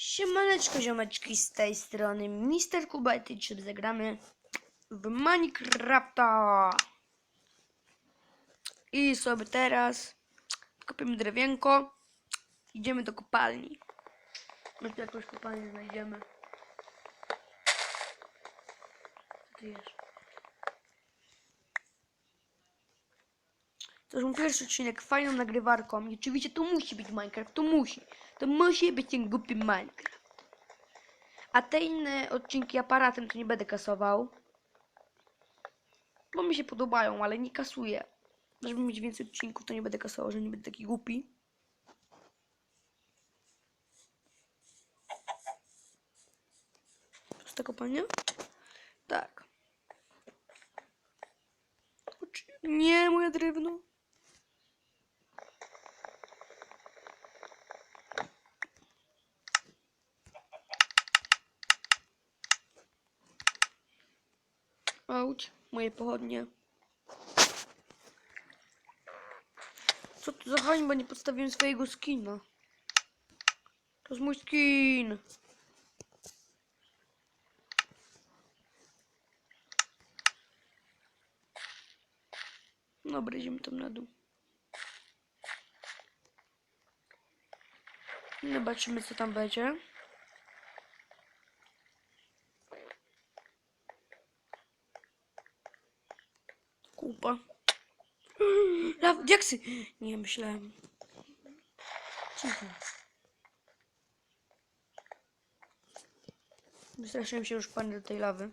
Siemaneczko ziomeczki z tej strony Mister Kuba i zagramy w Minecrafta. I sobie teraz kopiemy drewienko. Idziemy do kopalni. Może jakąś kopalnię znajdziemy. Co ty jesz? To już mój pierwszy odcinek fajną nagrywarką i oczywiście to musi być Minecraft, to musi To musi być ten głupi Minecraft a te inne odcinki aparatem to nie będę kasował. Bo mi się podobają, ale nie kasuję. Żeby mieć więcej odcinków, to nie będę kasował, że nie będę taki głupi. Puste kopalnia? Tak. Oczy- Nie, moje drewno. Moje pochodnie. Co to za hańba, nie podstawiłem swojego skina. To jest mój skin. Dobra, idziemy tam na dół. Zobaczymy, co tam będzie. Kupa. Lawa, diaksy! Nie myślałem. Cicho. Wystraszyłem się już pan do tej lawy.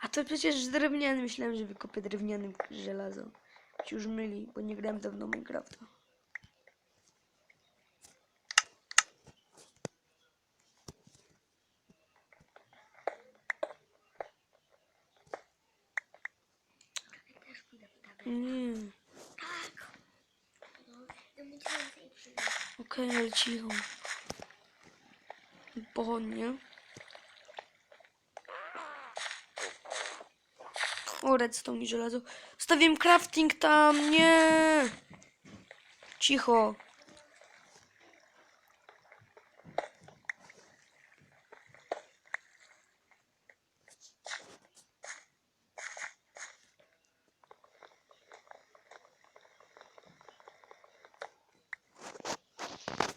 A to przecież drewniany. Myślałem, że wykopię drewnianym żelazo. Się już myli, bo nie grałem dawno Minecrafta. Nie. Tak. No, no. Okej, ale cicho. Pochodnie. O, redstone i żelazo. Stawiłem crafting tam, nie! Cicho.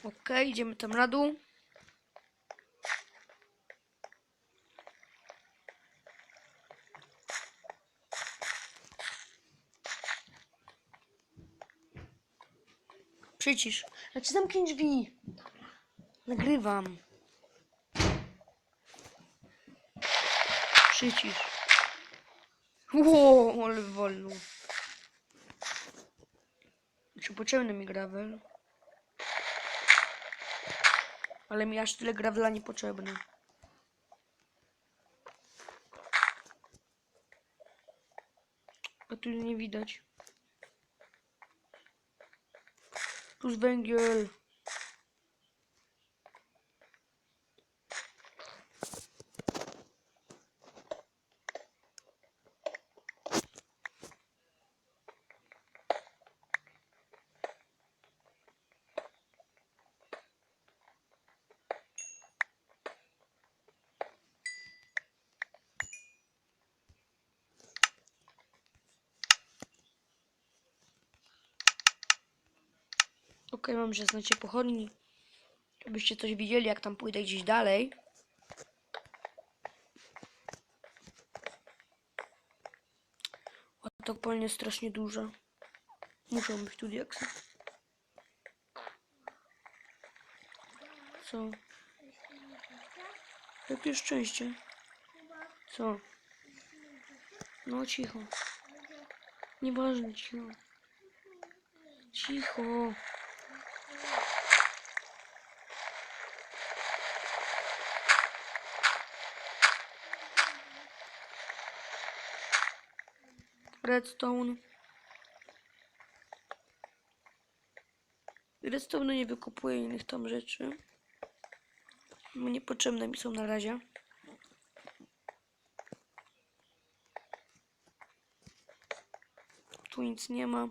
Okej, idziemy tam na dół. Przycisz. Znaczy zamknij drzwi. Nagrywam. Przycisz. Ło, ale wolno. Czy potrzebny mi gravel? Ale mi aż tyle gravela niepotrzebne. A tu nie widać. Tu jest węgiel. Okej, mam 16 pochodni. Żebyście coś widzieli, jak tam pójdę gdzieś dalej. O, to polnie strasznie duża. Muszą być tu diaksy. Co? Jakie szczęście. Co? No cicho. Nieważne, cicho. Cicho. redstone. Redstone nie wykupuję innych tam rzeczy. Niepotrzebne mi są na razie. Tu nic nie ma.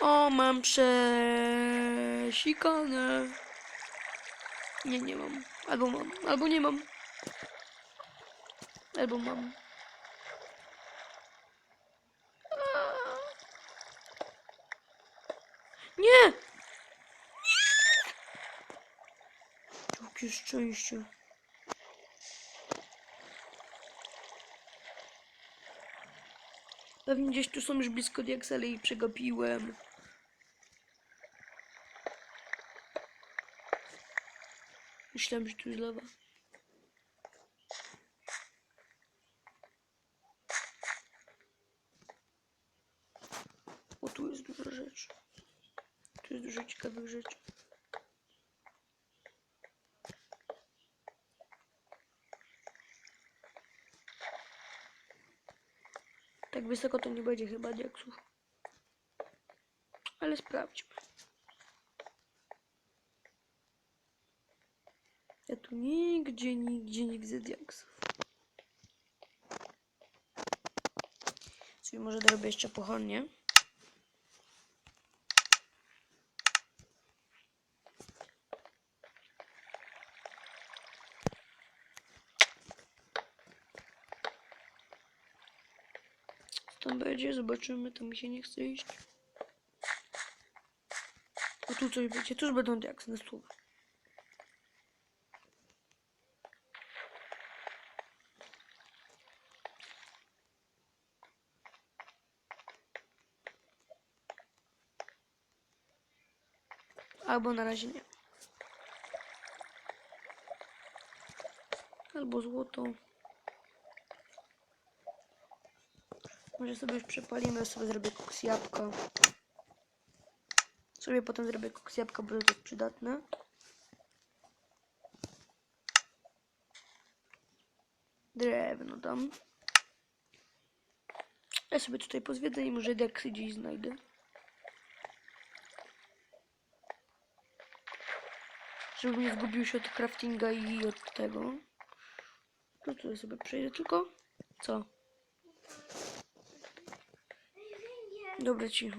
O, mam przesikane. Nie, nie mam. Albo mam, albo nie mam. Albo mam. Nie! Jakie szczęście. Pewnie gdzieś tu są już blisko diaksele i przegapiłem. Myślałem, że tu jest lawa. O, tu jest dużo rzeczy. Tu jest dużo ciekawych rzeczy. Tak wysoko to nie będzie chyba diaksów. Ale sprawdźmy. Ja tu nigdzie, nigdzie nie widzę diaksów. Czyli może dorobię jeszcze pochodnie. Tam będzie? Zobaczymy. Tam mi się nie chce iść. O tu coś będzie. Tu już będą diaksy na stół. Albo na razie nie. Albo złoto. Może sobie już przepalimy, ja sobie zrobię koks jabłka. Sobie potem zrobię koks jabłka, bo to jest przydatne. Drewno dam. Ja sobie tutaj pozwiedzę i może deksy gdzieś znajdę. Żebym nie zgubił się od craftinga i od tego. No tutaj sobie przejdę tylko. Co? Dobra, cicho.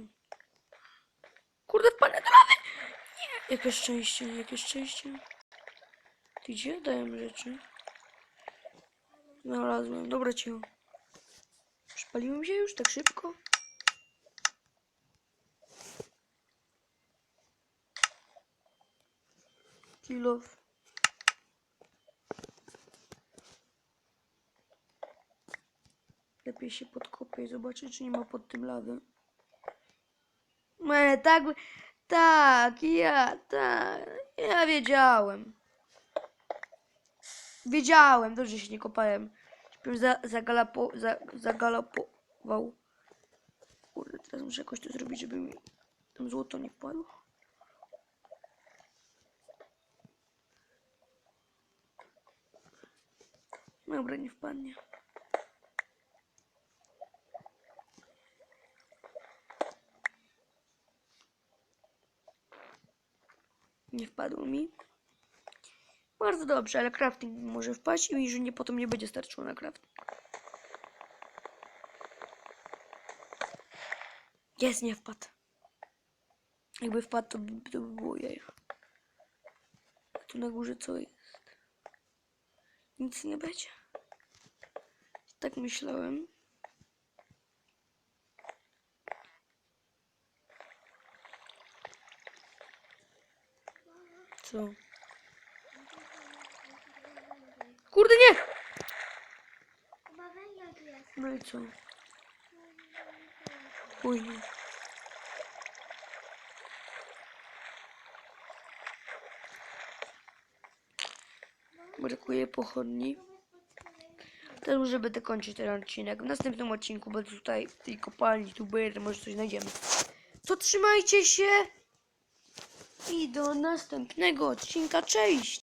Kurde, wpadnę do! Nie! Jakie szczęście, jakie szczęście. Ty gdzie dałem rzeczy? Znalazłem. Dobra, cicho. Przypaliłem się już tak szybko? Kilof. Lepiej się podkopię i zobaczyć, czy nie ma pod tym lawy. E, tak, tak, ja, tak, ja wiedziałem. Wiedziałem, dobrze się nie kopałem. Żebym za, zagalapo, za. Kurde, teraz muszę jakoś to zrobić, żeby mi tam złoto nie wpadło. Dobra, nie wpadnie. Nie wpadło mi. Bardzo dobrze, ale crafting może wpaść i że nie potem nie będzie starczyło na crafting. Jest, nie wpadł. Jakby wpadł, to by, to by było tu na górze co jest? Nic nie będzie. Tak myślałem. Co? Kurde nie! No i co? Później. Brakuje pochodni. Teraz może będę kończyć ten odcinek. W następnym odcinku będę tutaj w tej kopalni, tu będę, może coś znajdziemy. To trzymajcie się i do następnego odcinka. Cześć!